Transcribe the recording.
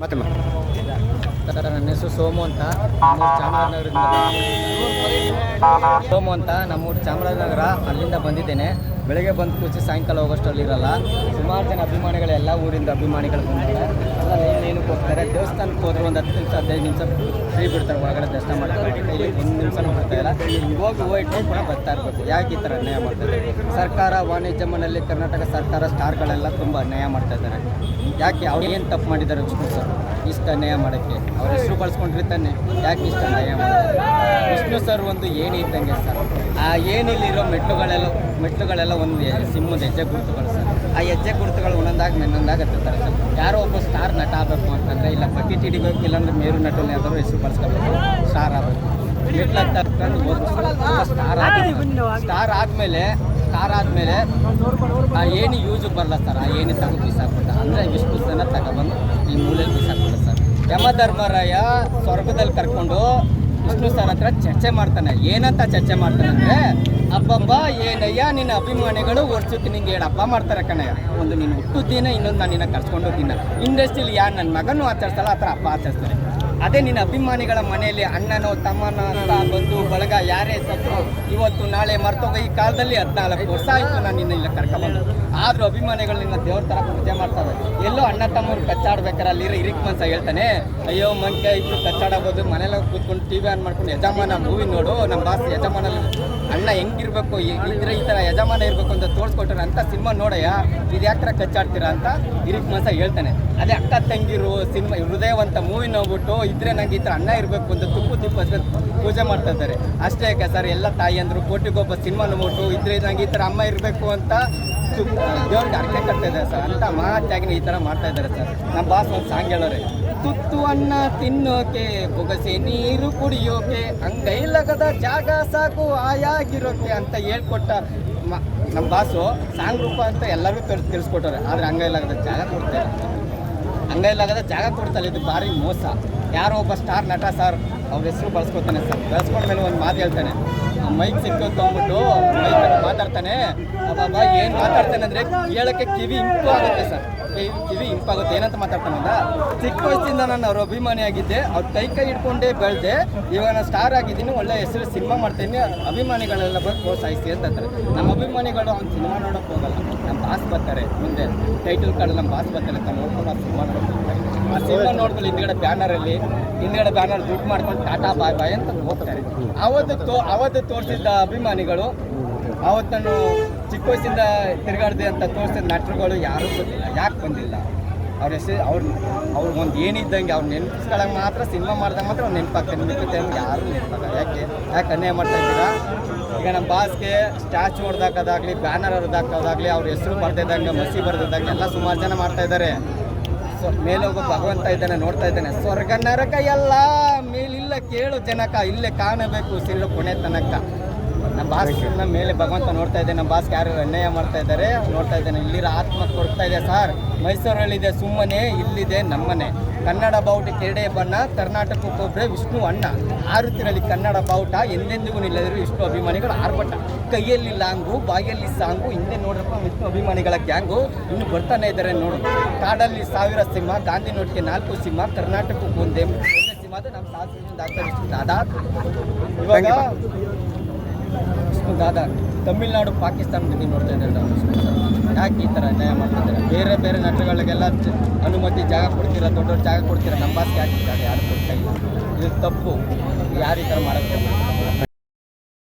ಮತ್ತೆ ನನ್ನ ಹೆಸರು ಸೋಮು ಅಂತ. ನಮ್ಮೂರು ಚಾಮರಾಜನಗರದಿಂದ. ಸೋಮು ಅಂತ ನಮ್ಮೂರು ಚಾಮರಾಜನಗರ. ಅಲ್ಲಿಂದ ಬಂದಿದ್ದೇನೆ. ಬೆಳಗ್ಗೆ ಬಂದು ಕೂಚಿ ಸಾಯಂಕಾಲ ಹೋಗೋಷ್ಟರಲ್ಲಿ ಇರಲ್ಲ ಸುಮಾರು ಜನ ಅಭಿಮಾನಿಗಳೆಲ್ಲ ಊರಿಂದ ಅಭಿಮಾನಿಗಳು ಬಂದಿದ್ದಾರೆ. ಹೋಗ್ತಾರೆ ದೇವಸ್ಥಾನಕ್ಕೆ ಹೋದ್ರೆ ಒಂದು ಹತ್ತು ನಿಮಿಷ, ಹದಿನೈದು ನಿಮಿಷ ಫ್ರೀ ಬಿಡ್ತಾರೆ, ಒಳಗಡೆ ದರ್ಶನ ಮಾಡ್ತಾರೆ ಒಂದು ನಿಮಿಷನೂ ಇಲ್ಲ. ಹೋಗಿ ಕೂಡ ಬರ್ತಾ ಇರ್ಬೇಕು. ಯಾಕೆ ಈ ಥರ ಅನ್ಯಾಯ ಮಾಡ್ತಾರೆ ಸರ್ಕಾರ, ವಾಣಿಜ್ಯ ಮನೆಯಲ್ಲಿ ಕರ್ನಾಟಕ ಸರ್ಕಾರ ಸ್ಟಾರ್ಗಳೆಲ್ಲ ತುಂಬ ಅನ್ಯಾಯ ಮಾಡ್ತಾ ಇದ್ದಾರೆ. ಯಾಕೆ ಅವ್ರು ಏನು ತಪ್ಪು ಮಾಡಿದ್ದಾರೆ ವಿಷ್ಣು ಸರ್. ಇಷ್ಟು ಅನ್ಯಾಯ ಮಾಡೋಕ್ಕೆ. ಅವ್ರ ಹೆಸರು ಬಳಸ್ಕೊಂಡಿರ್ತಾನೆ ಯಾಕೆ ಇಷ್ಟು ಅನ್ಯಾಯ ಮಾಡ್ತಾರೆ ವಿಷ್ಣು ಸರ್ ಒಂದು ಏನು ಇದ್ದಂಗೆ ಸರ್. ಆ ಏನಿಲ್ಲಿರೋ ಮೆಟ್ಟುಗಳೆಲ್ಲ ಮೆಟ್ಟುಗಳೆಲ್ಲ ಒಂದು ಸಿಮ್ಮದ ಹೆಜ್ಜೆ ಗುರುತುಗಳು ಸರ್. ಆ ಹೆಜ್ಜೆ ಗುರುತುಗಳು ಒಂದೊಂದಾಗಿ ಇನ್ನೊಂದಾಗಿ ಹತ್ತಿರ್ತಾರೆ ಸರ್. ಯಾರೋ ಒಬ್ಬ ಸ್ಟಾರ್ ನಟ ಆಗಬೇಕು ಅಂತಂದರೆ, ಇಲ್ಲ ಬಕೆಟ್ ಹಿಡಿಬೇಕು ಇಲ್ಲಾಂದ್ರೆ ಮೇರು ನಟನೇ ಯಾವ್ದಾದ್ರು ಹೆಸರು ಬಳಸ್ಕೋಬೇಕು ಸ್ಟಾರ್ ಆಗಬೇಕು. ಸ್ಟಾರ್ ಸ್ಟಾರ್ ಆದಮೇಲೆ ಸ್ಟಾರ್ ಆದಮೇಲೆ ಆ ಏನು ಯೂಸಿಗೆ ಬರಲ್ಲ ಸರ್. ಆ ಏನು ತಗೊಂಡು ಬಿಸಾಕ್ಬಿಟ್ಟ. ಅಂದರೆ ವಿಷ್ಣು ಜನ ತಗೊಬಂದು ಈ ಮೂಲೆಯಲ್ಲಿ ಬಿಸಾಕ್ಬಿಟ್ಟ ಸರ್. ಯಮಧರ್ಮರಾಯ ಸ್ವರ್ಗದಲ್ಲಿ ಕರ್ಕೊಂಡು ವಿಷ್ಣು ಸರ್ ಹತ್ರ ಚರ್ಚೆ ಮಾಡ್ತಾನೆ. ಏನಂತ ಚರ್ಚೆ ಮಾಡ್ತಾನೆ ಅಂದರೆ ಅಬ್ಬಬ್ಬ, ಏನಯ್ಯ, ನಿನ್ನ ಅಭಿಮಾನಿಗಳು ವರ್ಷಕ್ಕೆ ನಿಂಗೆ ಎರಡು ಮಾಡ್ತಾರೆ ಕಣಯ್ಯ. ಒಂದು ನೀನು ಹುಟ್ಟು ದಿನ ಇನ್ನೊಂದು ನಾನು ನಿನ್ನ ಕರ್ಸ್ಕೊಂಡು ದಿನ ಇಂಡಸ್ಟ್ರಿಲಿ ಯಾರು ನನ್ನ ಮಗನೂ ಆಚರಿಸಲ್ಲ ಆ ಥರ ಅಪ್ಪ ಆಚರಿಸ್ತಾರೆ. ಅದೇ ನಿನ್ನ ಅಭಿಮಾನಿಗಳ ಮನೆಯಲ್ಲಿ ಅಣ್ಣನೋ, ತಮ್ಮನೋ ಅಂತ ಬಂದು ಬಳಗ, ಯಾರೇ ಸತ್ತು ಇವತ್ತು ನಾಳೆ ಮರ್ತೋಗ ಈ ಕಾಲದಲ್ಲಿ ಹದಿನಾಲ್ಕು ವರ್ಷ ಆಯಿತು ನಾನು ನಿನ್ನ ಇಲ್ಲ ಕರ್ಕೊಂಬಂದು. ಆದರೂ ಅಭಿಮಾನಿಗಳು ನಿನ್ನ ದೇವ್ರ ಥರ ಪೂಜೆ ಮಾಡ್ತಾರೆ. ಎಲ್ಲೋ ಅಣ್ಣ ತಮ್ಮರು ಕಚ್ಚಾಡ್ಬೇಕಾರೆ ಅಲ್ಲಿರೋ ಇರಿಕ್ ಮನ್ಸ ಹೇಳ್ತಾನೆ, ಅಯ್ಯೋ ಮಂಕೆ ಇಬ್ರು ಕಚ್ಚಾಡಬೋದು ಮನೇಲಿ ಕೂತ್ಕೊಂಡು ಟಿ ವಿ ಆನ್ ಮಾಡ್ಕೊಂಡು ಯಜಮಾನ ಮೂವಿ ನೋಡು ನಮ್ಮ ಬಾಸ್ ಯಜಮಾನ ಅಣ್ಣ ಹೆಂಗಿರ್ಬೇಕು ಇದ್ರೆ ಈ ಥರ ಯಜಮಾನ ಇರಬೇಕು ಅಂತ ತೋರಿಸ್ಕೊಟ್ರೆ ಅಂತ ಸಿನಿಮಾ ನೋಡಯ್ಯ, ಇದು ಯಾಕೆ ಕಚ್ಚಾಡ್ತೀರಾ? ಅಂತ ಇರಿಕ್ ಮನ್ಸ ಹೇಳ್ತಾನೆ. ಅದೇ ಅಕ್ಕ, ತಂಗಿರು, ಸಿನಿಮಾ, ಹೃದಯವಂತ ಮೂವಿ ನೋಡ್ಬಿಟ್ಟು ಇದ್ರೆ ನಂಗೆ ಈ ಥರ ಅನ್ನ ಇರಬೇಕು ಅಂತ ತುಪ್ಪು ತುಪ್ಪ ಪೂಜೆ ಮಾಡ್ತಾ ಇದ್ದಾರೆ. ಅಷ್ಟೇ ಯಾಕೆ ಸರ್, ಎಲ್ಲ ತಾಯಿ ಅಂದರು, ಕೋಟಿಗೊಬ್ಬ ಸಿನಿಮಾ ನೋಟು ಇದ್ರೆ ನಂಗೆ ಈ ಥರ ಅಮ್ಮ ಇರಬೇಕು ಅಂತ ದೇವ್ರಿಗೆ ಅರ್ಕೆ ಕಟ್ತಾ ಇದ್ದಾರೆ ಸರ್. ಅಂತ ಮಹಾತ್ಯಾಗಿನ ಈ ಥರ ಮಾಡ್ತಾ ಇದ್ದಾರೆ ಸರ್. ನಮ್ಮ ಬಾಸ್ ಒಂದು ಸಾಂಗ್ ಹೇಳೋರೆ, ತುತ್ತು ಅನ್ನ ತಿನ್ನೋಕೆ, ಬೊಗಸೆ ನೀರು ಕುಡಿಯೋಕೆ ಅಂಗೈಲಗದ ಜಾಗ ಸಾಕು ಆಯಾಗಿರೋಕೆ ಅಂತ ಹೇಳ್ಕೊಟ್ಟ ನಮ್ಮ ಬಾಸು ಸಾಂಗ್ ರೂಪ ಅಂತ ಎಲ್ಲರೂ ತಿಳ್, ತಿಳಿಸ್ಕೊಟ್ಟವ್ರೆ. ಆದರೆ ಹಂಗೈಲಾಗದ ಜಾಗ ಕೊಡ್ತಾರೆ ಹಂಗೈಲಾಗದ ಜಾಗ ಕೊಡ್ತಾರೆ ಇದು ಭಾರಿ ಮೋಸ. ಯಾರೋ ಒಬ್ಬ ಸ್ಟಾರ್ ನಟ ಸರ್ ಅವ್ರ ಹೆಸರು ಬಳಸ್ಕೊತಾನೆ ಸರ್ ಬಳಸ್ಕೊಂಡ್ಮೇಲೆ ಒಂದು ಮಾತು ಹೇಳ್ತಾನೆ. ಮೈಕ್ ಸಿಕ್ಕೋದು ಅಂದ್ಬಿಟ್ಟು ಮೈಕ್ ಮಾತಾಡ್ತಾನೆ. ಅವಾಗ ಏನು ಮಾತಾಡ್ತಾನೆ ಅಂದರೆ ಕೇಳೋಕ್ಕೆ ಕಿವಿ ಇಂಪ್ರೂವ್ ಆಗುತ್ತೆ ಸರ್ ಕಿವಿ ಇಂಪಾಗುತ್ತೆ ಏನಂತ ಮಾತಾಡ್ತಾನಲ್ಲ ಚಿಕ್ಕ ವಯಸ್ಸಿಂದ ನಾನು ಅವ್ರ ಅಭಿಮಾನಿಯಾಗಿದ್ದೆ. ಅವ್ರ ಕೈ ಕೈ ಇಟ್ಕೊಂಡೇ ಬೆಳೆದೆ, ಇವಾಗ ನಾನು ಸ್ಟಾರ್ ಆಗಿದ್ದೀನಿ, ಒಳ್ಳೆ ಹೆಸರು ಸಿನಿಮಾ ಮಾಡ್ತೀನಿ, ಅಭಿಮಾನಿಗಳೆಲ್ಲ ಬಂದು ಪ್ರೋತ್ಸಾಹಿಸಿ ಅಂತಂತಾರೆ ನಮ್ಮ ಅಭಿಮಾನಿಗಳು ಅವ್ನು ಸಿನಿಮಾ ನೋಡೋಕೆ ಹೋಗಲ್ಲ. ನಮ್ಮ ಬಾಸ್ ಬರ್ತಾರೆ ಮುಂದೆ. ಟೈಟಲ್ ಕಾರ್ಡ್ ನಮ್ಮ ಬಾಸ್ ಬರ್ತಾರೆ ತಮ್ಮ ಸಿನಿಮಾ ನೋಡ್ತಾರೆ ಆ ಸಿನಿಮಾ ನೋಡ್ಬೋದು ಹಿಂದ್ಗಡೆ ಬ್ಯಾನರಲ್ಲಿ ಹಿಂದ್ಗಡೆ ಬ್ಯಾನರ್ ದುಡ್ಡು ಮಾಡ್ಕೊಂಡು, ಟಾಟಾ, ಬಾಯ್ ಬಾಯ್ ಅಂತ ಹೋಗ್ತಾರೆ. ಅವತ್ತು ತೋ ಅವತ್ತು ತೋರಿಸಿದ್ದ ಅಭಿಮಾನಿಗಳು ಅವತ್ತು ನಾನು ಚಿಕ್ಕ ವಯಸ್ಸಿಂದ ತಿರುಗಾಡಿದೆ ಅಂತ ತೋರಿಸಿದ ನಟರುಗಳು ಯಾರೂ ಗೊತ್ತಿಲ್ಲ ಯಾಕೆ ಬಂದಿಲ್ಲ? ಅವ್ರ ಹೆಸರು, ಅವ್ರ ಅವ್ರಿಗೊಂದು ಒಂದು ಏನಿದ್ದಂಗೆ ಅವ್ರು ನೆನಪಿಸ್ಕೊಳಂಗೆ ಮಾತ್ರ ಸಿನಿಮಾ ಮಾಡಿದಾಗ ಮಾತ್ರ ಅವ್ರು ನೆನಪಾಗ್ತಾರೆ ಅಂತ ಯಾರು ನೆನಪಾಗ ಯಾಕೆ? ಯಾಕೆ ಅನ್ಯಾಯ ಮಾಡ್ತಾ ಇದ್ದೀರಾ? ಈಗ ನಮ್ಮ ಬಾಸ್ಗೆ ಸ್ಟ್ಯಾಚು ಹೊಡೆದಾಕೋದಾಗಲಿ, ಬ್ಯಾನರ್ ಹೊಡೆದಾಕೋದಾಗಲಿ ಅವ್ರ ಹೆಸರು ಬರ್ದಿದ್ದಂಗೆ ಮಸಿ ಬರ್ದಿದ್ದಂಗೆ ಎಲ್ಲ ಸುಮಾರು ಜನ ಮಾಡ್ತಾ ಇದ್ದಾರೆ ಸೊ ಮೇಲೋಗೋ ಭಗವಂತ ಇದ್ದಾನೆ, ನೋಡ್ತಾ ಇದ್ದಾನೆ. ಸ್ವರ್ಗ ನರಕ ಎಲ್ಲ ಮೇಲಿಲ್ಲ ಕೇಳು ಜನಕ, ಇಲ್ಲೇ ಕಾಣಬೇಕು, ಸಿಲ್ಲು ಕೊನೆ ತನಕ ನಮ್ಮ ಬಾಸ್ನ ಮೇಲೆ ಭಗವಂತ ನೋಡ್ತಾ ಇದ್ದಾನೆ ನಮ್ಮ ಬಾಸ್ ಯಾರು ಅನ್ಯಾಯ ಮಾಡ್ತಾ ಇದ್ದಾರೆ ನೋಡ್ತಾ ಇದ್ದಾನೆ. ಇಲ್ಲಿರೋ ಆತ್ಮ ಕೊಡ್ತಾ ಇದೆ ಸರ್. ಮೈಸೂರಲ್ಲಿದೆ ಸುಮ್ಮನೆ ಇಲ್ಲಿದೆ ನಮ್ಮನೆ. ಕನ್ನಡ ಬಾವುಟ ಕೆರಡೆ ಬಣ್ಣ ಕರ್ನಾಟಕಕ್ಕೊಬ್ಬರೇ ವಿಷ್ಣು ಅಣ್ಣ. ಆರುತ್ತಿರಲಿ ಕನ್ನಡ ಬಾವುಟ ಎಂದೆಂದಿಗೂ ನಿಲ್ಲದಿರು ವಿಷ್ಣು ಅಭಿಮಾನಿಗಳು ಆರ್ಭಟ. ಕೈಯಲ್ಲಿ ಲಾಂಗು ಬಾಯಲ್ಲಿ ಸಾಂಗು ಹಿಂದೆ ನೋಡ್ರಪ್ಪ ವಿಷ್ಣು ಅಭಿಮಾನಿಗಳ ಗ್ಯಾಂಗು. ಇನ್ನು ಬರ್ತಾನೆ ಇದ್ದಾರೆ ನೋಡು. ಕಾಡಲ್ಲಿ ಸಾವಿರ ಸಿಂಹ ಗಾಂಧಿ ನೋಟಿಗೆ ನಾಲ್ಕು ಸಿಂಹ ಕರ್ನಾಟಕಕ್ಕೆ ಒಂದೇ ಸಿಂಹ ಅದು ನಮ್ಮ ಶಾಸ್ತ್ರದಿಂದ ಆಗ್ತಾ ಇವಾಗ ವಿಷ್ಣು ದಾದಾ ತಮಿಳ್ನಾಡು, ಪಾಕಿಸ್ತಾನ ಬಗ್ಗೆ ನೋಡ್ತಾ ಇದ್ದಾರೆ? ಡಾಕ್ಟರ್. ಯಾಕೆ ಈ ಥರ ನ್ಯಾಯ ಮಾಡ್ತಿದ್ದಾರೆ? ಬೇರೆ ಬೇರೆ ನಟರುಗಳಿಗೆಲ್ಲ ಅನುಮತಿ, ಜಾಗ ಕೊಡ್ತೀರ? ದೊಡ್ಡ ದೊಡ್ಡ ಜಾಗ ಕೊಡ್ತೀರ? ನಮ್ಮ ಯಾಕೆ ಜಾಗ ಯಾರು ಕೊಡ್ತಾ ಇಲ್ಲ. ಇದು ತಪ್ಪು. ಯಾರು ಈ ಥರ ಮಾಡೋಕ್ಕೆ